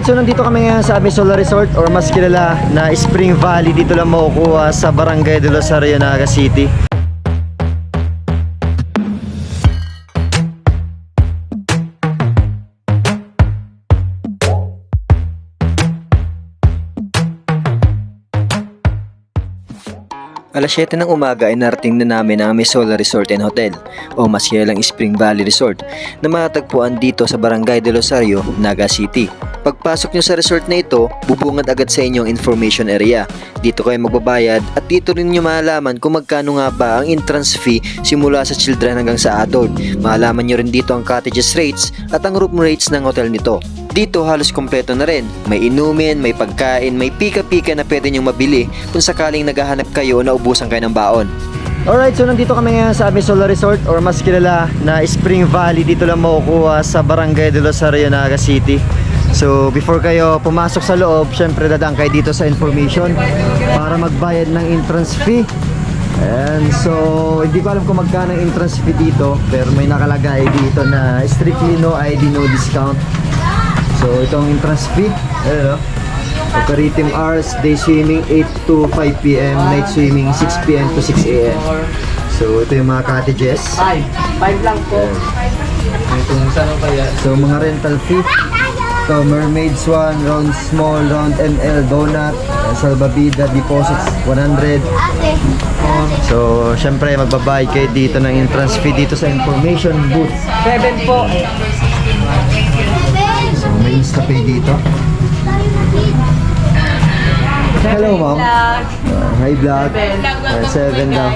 Alright, so nandito kami ngayon sa Amisola Resort or mas kilala na Spring Valley. Dito lang makukuha sa Barangay de Los Rio, Naga City. Alas 7 ng umaga ay narating na namin ang Amisola Resort and Hotel o mas Spring Valley Resort na matatagpuan dito sa Barangay de Rosario, Naga City. Pagpasok nyo sa resort na ito, bubungad agad sa inyong information area. Dito kayo magbabayad at dito rin nyo malalaman kung magkano nga ba ang entrance fee simula sa children hanggang sa adult. Malalaman nyo rin dito ang cottages rates at ang room rates ng hotel nito. Dito halos kompleto na rin. May inumin, may pagkain, may pika-pika na pwede nyong mabili kung sakaling naghahanap kayo na ubusan kayo ng baon. Alright, so nandito kami ngayon sa Amisola Resort or mas kilala na Spring Valley. Dito lang makukuha sa Barangay de Los Rio, Naga City. So, before kayo pumasok sa loob, syempre dadaan kayo dito sa information para magbayad ng entrance fee. And so, hindi ko alam kung magkano ang entrance fee dito, pero may nakalagay dito na strictly no ID, no discount. So, itong entrance fee, ayun o. Operating hours, day swimming 8 to 5 p.m., night swimming 6 p.m. to 6 a.m. So, ito yung mga cottages. Five. Five lang po. Kung saan kaya? So, mga rental fee. Ito, Mermaid Swan, Round Small, Round ML, Donut, uh, Salvavida, Deposits 100. So, syempre, magbabayad kayo dito ng entrance fee dito sa information booth. Seven po. So, may InstaPay dito. Hello, ma'am. Uh, hi, vlog. Uh, seven daw.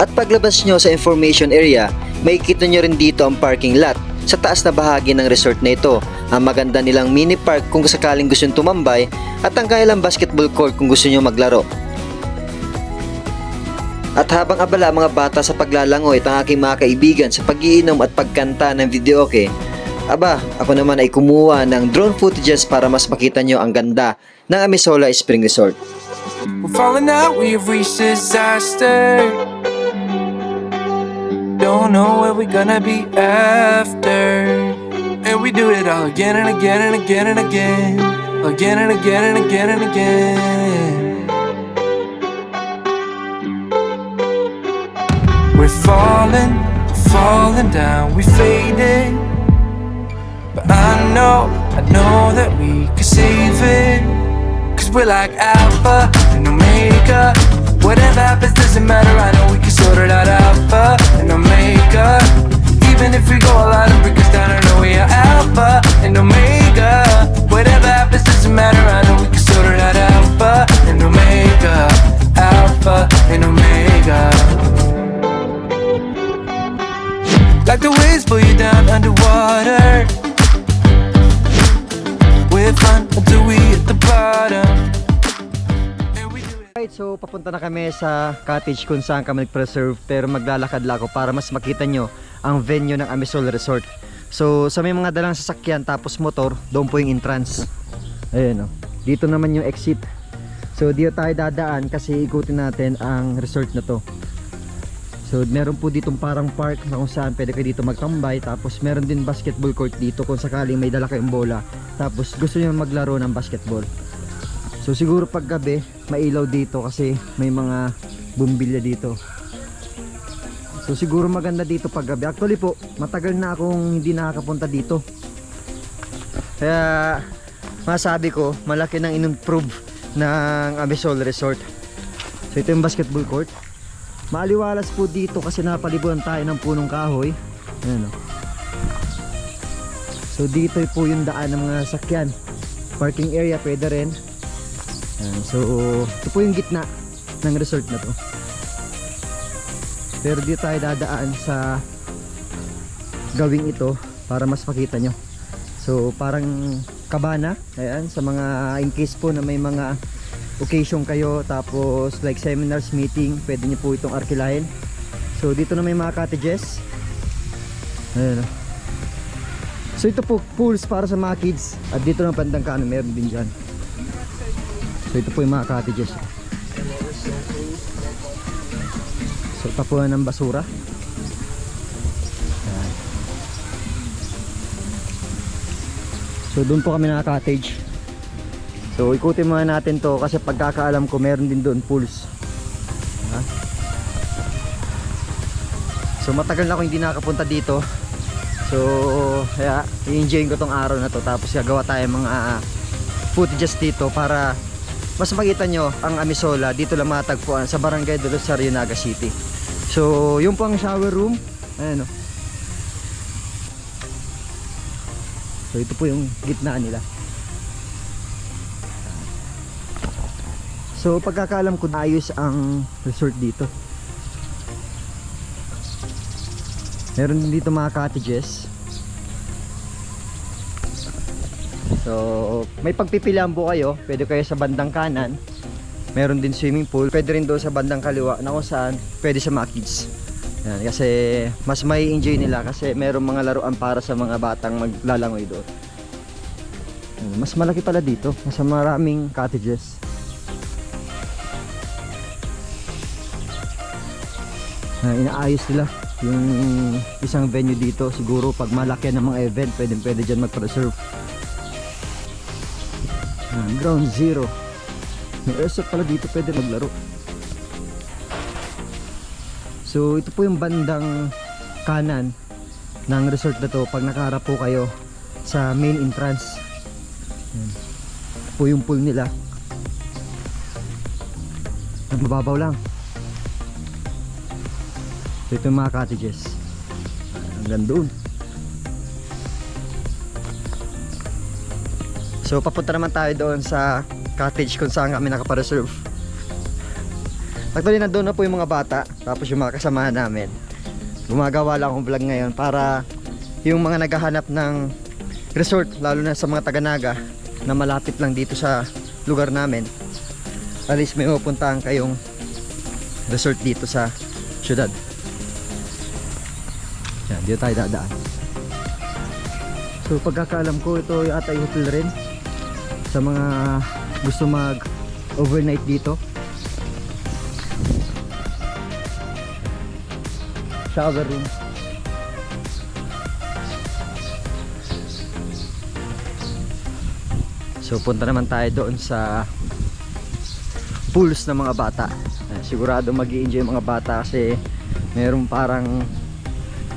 At paglabas nyo sa information area, may kita nyo rin dito ang parking lot sa taas na bahagi ng resort na ito. Ang maganda nilang mini park kung sakaling gusto nyo tumambay at ang kailang basketball court kung gusto nyo maglaro. At habang abala mga bata sa paglalangoy at ang aking mga kaibigan sa pagiinom at pagkanta ng videoke, aba, ako naman ay kumuha ng drone footages para mas makita nyo ang ganda ng Amisola Spring Resort. We're falling out, we have reached disaster. Don't know where we're gonna be after. And we do it all again and again and again and again. Again and again and again and again. We're falling, falling down, we faded. But I know, I know that we can save it. Cause we're like Alpha and Omega. Whatever happens doesn't matter, I know we can sort it out Alpha and Omega. Even if we go all out and break us down, I know we are Alpha and Omega. Whatever happens doesn't matter, I know we can sort it out Alpha and Omega. Alpha and Omega. Like the waves pull you down underwater. Alright, so papunta na kami sa cottage kung saan kami nag-preserve pero maglalakad lang ako para mas makita nyo ang venue ng Amisol Resort. So sa may mga dalang sasakyan tapos motor, doon po yung entrance. Ayun o. Dito naman yung exit. So dito tayo dadaan kasi ikutin natin ang resort na to. So meron po ditong parang park na kung saan pwede kayo dito magtambay tapos meron din basketball court dito kung sakaling may dala kayong bola tapos gusto niyo maglaro ng basketball. So siguro pag gabi, mailaw dito kasi may mga bumbilya dito. So siguro maganda dito pag gabi. Actually po, matagal na akong hindi nakakapunta dito. Kaya masabi ko, malaki nang in-improve ng Amisol Resort. So ito yung basketball court. Maaliwalas po dito kasi napalibuan tayo ng punong kahoy. Ayan o. So dito po yung daan ng mga sakyan. Parking area pwede rin. Ayan, so ito po yung gitna ng resort na to. Pero dito tayo dadaan sa gawing ito para mas makita nyo. So parang kabana, ayan, sa mga in case po na may mga occasion kayo tapos like seminars, meeting, pwede nyo po itong arkilahin. So dito na may mga cottages. Ayan. o. So ito po pools para sa mga kids at dito na bandang kanan meron din dyan. So ito po yung mga cottages. So tapuan ng basura. So doon po kami naka-cottage. So ikutin muna natin to kasi pagkakaalam ko meron din doon pools. So matagal na ako hindi nakapunta dito. So kaya i-enjoy ko tong araw na to tapos gagawa tayo mga ah, footages dito para mas makita nyo ang Amisola dito lang matagpuan sa Barangay de Rosario, Naga City. So yun po ang shower room. Ayan o. So ito po yung gitna nila. So pagkakaalam ko ayos ang resort dito. Meron din dito mga cottages. So may pagpipilian po kayo. Pwede kayo sa bandang kanan. Meron din swimming pool. Pwede rin doon sa bandang kaliwa na kung saan pwede sa mga kids. Yan, kasi mas may enjoy nila kasi meron mga laruan para sa mga batang maglalangoy doon. Mas malaki pala dito. Mas maraming cottages. na inaayos nila yung isang venue dito siguro pag malaki ng mga event pwede pwede dyan mag-preserve Ah, ground zero may airsoft pala dito pwede maglaro so ito po yung bandang kanan ng resort na to pag nakaharap po kayo sa main entrance. Ito po yung pool nila mababaw lang So ito yung mga cottages. Hanggang doon. So papunta naman tayo doon sa cottage kung saan kami nakapareserve. Actually nandun na po yung mga bata tapos yung mga kasamahan namin. Gumagawa lang akong vlog ngayon para yung mga naghahanap ng resort lalo na sa mga taga-naga na malapit lang dito sa lugar namin. At least may mapuntahan kayong resort dito sa syudad. Yan, dito tayo dadaan. So pagkakaalam ko ito yata yung hotel rin sa mga gusto mag overnight dito. Shower room. So punta naman tayo doon sa pools ng mga bata. Eh, sigurado mag enjoy mga bata kasi meron parang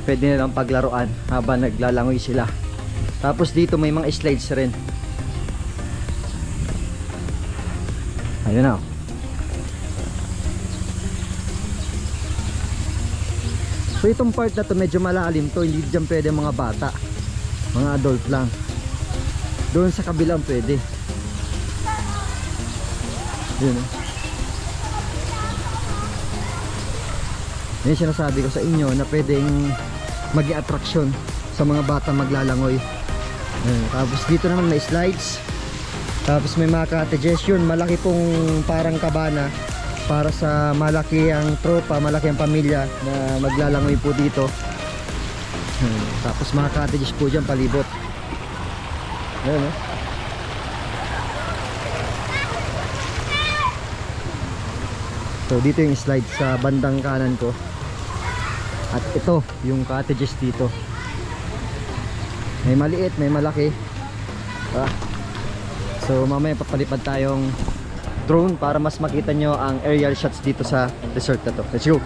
pwede nilang paglaruan habang naglalangoy sila tapos dito may mga slides rin ayun na oh. so itong part na to medyo malalim to hindi dyan pwede mga bata mga adult lang doon sa kabilang pwede yun oh. Yan sinasabi ko sa inyo na pwedeng maging attraction sa mga bata maglalangoy. Ayan, tapos dito naman may slides. Tapos may mga cottages yun. Malaki pong parang kabana para sa malaki ang tropa, malaki ang pamilya na maglalangoy po dito. Ayan, tapos mga cottages po dyan palibot. Ayan oh. So dito yung slide sa bandang kanan ko. At ito yung cottages dito. May maliit, may malaki. Ah. So mamaya papalipad tayong drone para mas makita nyo ang aerial shots dito sa resort na to. Let's go!